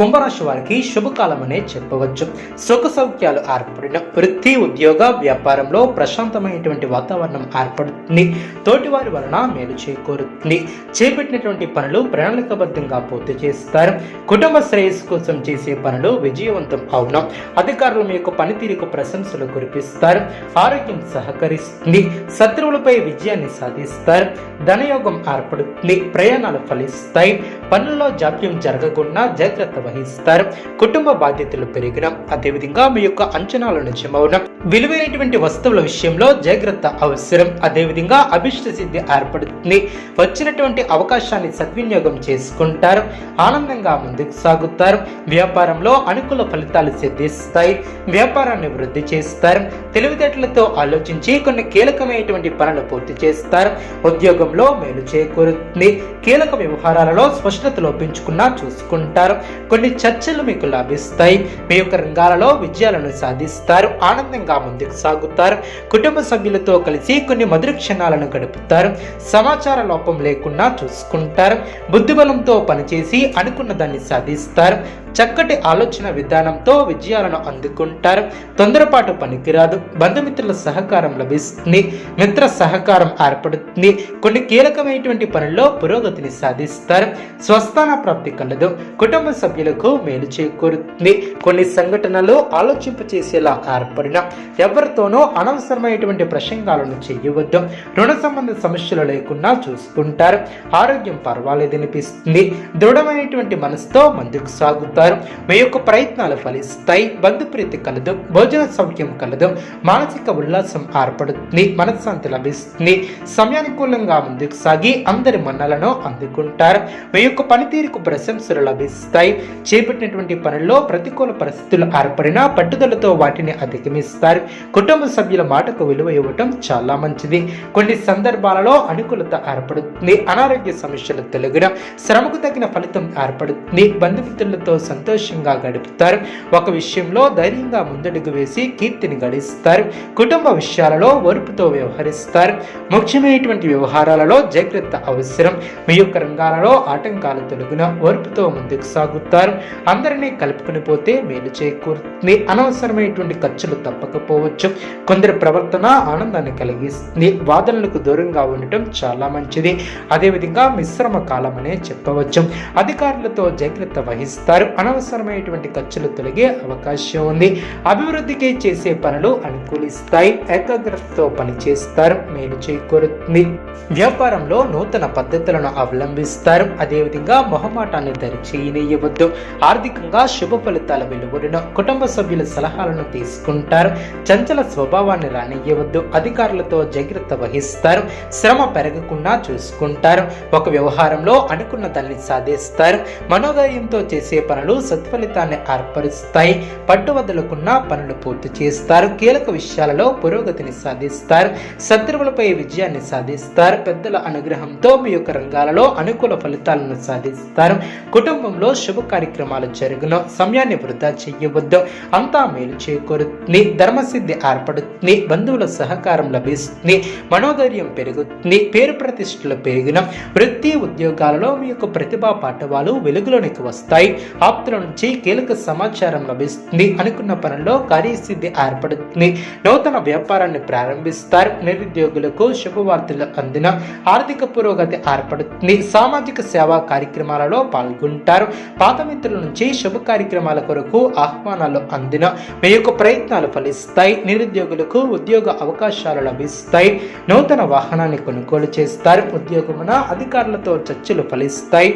కుంభరాశి వారికి శుభకాలం అనే చెప్పవచ్చు. సుఖ సౌఖ్యాలు ఏర్పడిన వృత్తి ఉద్యోగ వ్యాపారంలో ప్రశాంతమైనటువంటి వాతావరణం ఏర్పడుతుంది. తోటివారి వలన మేలు చేకూరుతుంది. చేపట్టినటువంటి పనులు ప్రణాళికబద్ధంగా పూర్తి చేస్తారు. కుటుంబ శ్రేయస్సు కోసం చేసే పనులు విజయవంతం అవును. అధికారులు మీ యొక్క పనితీరుకు ప్రశంసలు కురిపిస్తారు. ఆరోగ్యం సహకరిస్తుంది. శత్రువులపై విజయాన్ని సాధిస్తారు. ధనయోగం ఏర్పడుతుంది. ప్రయాణాలు ఫలిస్తాయి. పనుల్లో జాప్యం జరగకుండా జాగ్రత్త నిర్వహిస్తారు. కుటుంబ బాధ్యతలు పెరిగిన అదేవిధంగా మీ యొక్క అంచనాలు నిజమవున. విలువైనటువంటి వస్తువుల విషయంలో జాగ్రత్త అవసరం. అదేవిధంగా అభిష్ట సిద్ధి ఏర్పడుతుంది. వచ్చినటువంటి అవకాశాన్ని సద్వినియోగం చేసుకుంటారు. ఆనందంగా ముందుకు సాగుతారు. వ్యాపారంలో అనుకూల ఫలితాలు సిద్ధిస్తాయి. వ్యాపారాన్ని వృద్ధి చేస్తారు. తెలివితేటలతో ఆలోచించి కొన్ని కీలకమైనటువంటి పనులు పూర్తి చేస్తారు. ఉద్యోగంలో మేలు చేకూరుతుంది. కీలక వ్యవహారాలలో స్పష్టత లోపించుకున్నా చూసుకుంటారు. కొన్ని చర్చలు మీకు లభిస్తాయి. మీ యొక్క రంగాలలో విజయాలను సాధిస్తారు. ఆనందంగా ముందుకు సాగుతారు. కుటుంబ సభ్యులతో కలిసి కొన్ని మధుర క్షణాలను గడుపుతారు. సమాచార లోపం లేకుండా చూసుకుంటారు. బుద్ధిబలంతో పనిచేసి అనుకున్న దాన్ని సాధిస్తారు. చక్కటి ఆలోచన విధానంతో విజయాలను అందుకుంటారు. తొందరపాటు పనికిరాదు. బంధుమిత్రుల సహకారం లభిస్తుంది. మిత్ర సహకారం ఏర్పడుతుంది. కొన్ని కీలకమైనటువంటి పనుల్లో పురోగతిని సాధిస్తారు. స్వస్థాన ప్రాప్తి కలదు. కుటుంబ సభ్యులకు మేలు చేకూరుతుంది. కొన్ని సంఘటనలు ఆలోచింపచేసేలా ఏర్పడిన ఎవరితోనూ అనవసరమైనటువంటి ప్రసంగాలను చేయవద్దు. రుణ సంబంధ సమస్యలు లేకుండా చూసుకుంటారు. ఆరోగ్యం పర్వాలేదనిపిస్తుంది. దృఢమైనటువంటి మనసుతో ముందుకు సాగుతారు. మీ యొక్క ప్రయత్నాలు ఫలిస్తాయి. బంధుప్రీతి కలదు. భోజన సౌఖ్యం కలదు. మానసిక ఉల్లాసం ఏర్పడుతుంది. మనశ్శాంతి లభిస్తుంది. సమయానుకూలంగా ముందుకు సాగి అందరి మన్నలను అందుకుంటారు. మీ యొక్క పనితీరుకు ప్రశంసలు లభిస్తాయి. చేపట్టినటువంటి పనుల్లో ప్రతికూల పరిస్థితులు ఏర్పడినా పట్టుదలతో వాటిని అధిగమిస్తారు. కుటుంబ సభ్యుల మాటకు విలువ ఇవ్వటం చాలా మంచిది. కొన్ని సందర్భాలలో అనుకూలత ఏర్పడుతుంది. అనారోగ్య సమస్యలు తొలగిన శ్రమకు తగిన ఫలితం ఏర్పడుతుంది. బంధుమిత్రులతో సంతోషంగా గడుపుతారు. ఒక విషయంలో ధైర్యంగా ముందడుగు వేసి కీర్తిని గడిస్తారు. కుటుంబ విషయాలలో ఓర్పుతో వ్యవహరిస్తారు. ముఖ్యమైనటువంటి వ్యవహారాలలో జాగ్రత్త అవసరం. మీ యొక్క రంగాలలో ఆటంకాలు తొలగిన ఓర్పుతో ముందుకు సాగుతారు. అందరినీ కలుపుకుని పోతే మేలు చేకూరుతుంది. అనవసరమైనటువంటి ఖర్చులు తప్పకపోవచ్చు. కొందరి ప్రవర్తన ఆనందాన్ని కలిగిస్తుంది. వాదనలకు దూరంగా ఉండటం చాలా మంచిది. అదేవిధంగా మిశ్రమ కాలం అనే చెప్పవచ్చు. అధికారులతో జాగ్రత్త వహిస్తారు. అనవసరమైనటువంటి ఖర్చులు తొలగే అవకాశం ఉంది. అభివృద్ధికి చేసే పనులు అనుకూలిస్తాయి. ఏకాగ్రతతో పనిచేస్తారు మేలు చేకూరుతుంది. వ్యాపారంలో నూతన పద్ధతులను అవలంబిస్తారు. అదేవిధంగా మొహమాటాన్ని దరిచేయనియవద్దు. ఆర్థికంగా శుభ ఫలితాల వెలువడిన కుటుంబ సభ్యుల సలహాలను తీసుకుంటారు. చంచల స్వభావాన్ని రానియవద్దు. అధికారులతో జాగ్రత్త వహిస్తారు. శ్రమ పెరగకుండా చూసుకుంటారు. ఒక వ్యవహారంలో అనుకున్న దాన్ని సాధిస్తారు. మనోధైర్యంతో చేసే పనులు సత్ఫలితాన్ని ఏర్పరుస్తాయి పట్టు వదలకున్న పనులు పూర్తి చేస్తారు. కీలక విషయాలలో పురోగతిని సాధిస్తారు. శత్రువులపై విజయాన్ని సాధిస్తారు. పెద్దల అనుగ్రహంతో మీ యొక్క రంగాలలో అనుకూల ఫలితాలను సాధిస్తారు. కుటుంబంలో శుభ కార్యక్రమాలు జరుగును. సమయాన్ని వృధా చేయవద్దు. అంతా మేలు చేకూరుతుంది. ధర్మసిద్ధి ఏర్పడుతుంది. బంధువుల సహకారం లభిస్తుంది. మనోధైర్యం పెరుగుతుంది. పేరు ప్రతిష్టలు పెరిగిన వృత్తి ఉద్యోగాలలో మీ యొక్క ప్రతిభా పాఠవాలు వెలుగులోనికి వస్తాయి. ఆప్తుల నుంచి కీలక సమాచారం లభిస్తుంది అనుకున్న పనుల్లో కార్యసిద్ధి ఏర్పడుతుంది. నూతన వ్యాపారాన్ని ప్రారంభిస్తారు. నిరుద్యోగులకు శుభవార్తలు అందిన ఆర్థిక పురోగతి ఏర్పడుతుంది. సామాజిక సేవా కార్యక్రమాలలో పాల్గొంటారు. పాత మిత్రుల నుంచి శుభ కార్యక్రమాల కొరకు ఆహ్వానాలు అందిన మీ యొక్క ప్రయత్నాలు ఫలిస్తాయి. నిరుద్యోగులకు ఉద్యోగ అవకాశాలు లభిస్తాయి. నూతన వాహనాన్ని కొనుగోలు చేస్తారు. ఉద్యోగమున అధికారులతో చర్చలు ఫలిస్తాయి.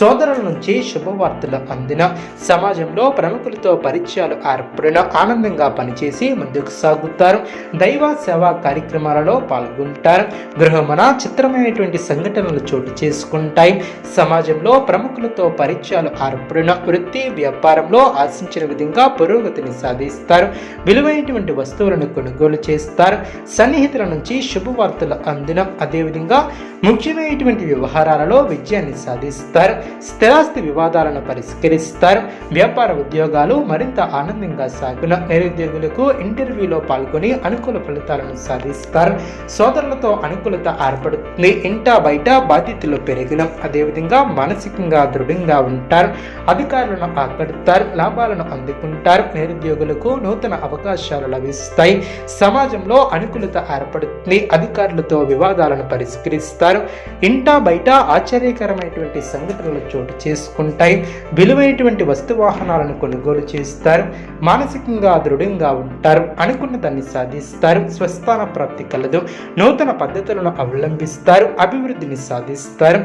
సోదరుల నుంచి శుభవార్తలు అందిన సమాజంలో ప్రముఖులతో పరిచయాలు ఏర్పడిన ఆనందంగా పనిచేసి ముందుకు సాగుతారు. దైవ సేవా కార్యక్రమాలలో పాల్గొంటారు. గృహమున చిత్రమైనటువంటి సంఘటనలు చోటు చేసుకుంటాయి. సమాజంలో ప్రముఖులతో పరిచయాలు ఏర్పడిన వృత్తి వ్యాపారంలో ఆశించిన విధంగా పురోగతిని సాధిస్తారు. విలువైనటువంటి వస్తువులను కొనుగోలు చేస్తారు. సన్నిహితుల నుంచి శుభవార్తలు అందిన అదేవిధంగా ముఖ్యమైనటువంటి వ్యవహారాలలో విజయాన్ని సాధిస్తారు. స్థిరాస్తి వివాదాలను పరిష్కరిస్తారు. వ్యాపార ఉద్యోగాలు మరింత ఆనందంగా సాగున నిరుద్యోగులకు ఇంటర్వ్యూలో పాల్గొని అనుకూల ఫలితాలను సాధిస్తారు. సోదరులతో అనుకూలత ఏర్పడుతుంది. ఇంట బయట బాధ్యతలు పెరిగిన అదేవిధంగా మానసికంగా దృఢంగా ఉంటారు. అధికారులను ఆకడతారు లాభాలను అందుకుంటారు. నిరుద్యోగులకు నూతన అవకాశాలు లభిస్తాయి. సమాజంలో అనుకూలత ఏర్పడుతుంది. అధికారులతో వివాదాలను పరిష్కరిస్తారు. ఇంట బయట ఆశ్చర్యకరమైనటువంటి సంఘటనలు చోటు చేసుకుంటాయి. విలువైన వస్తు వాహనాలను కొనుగోలు చేస్తారు? మానసికంగా దృఢంగా ఉంటారు. అనుకున్న దాన్ని సాధిస్తారు. స్వస్థాన ప్రాప్తి కలదు. నూతన పద్ధతులను అవలంబిస్తారు. అభివృద్ధిని సాధిస్తారు.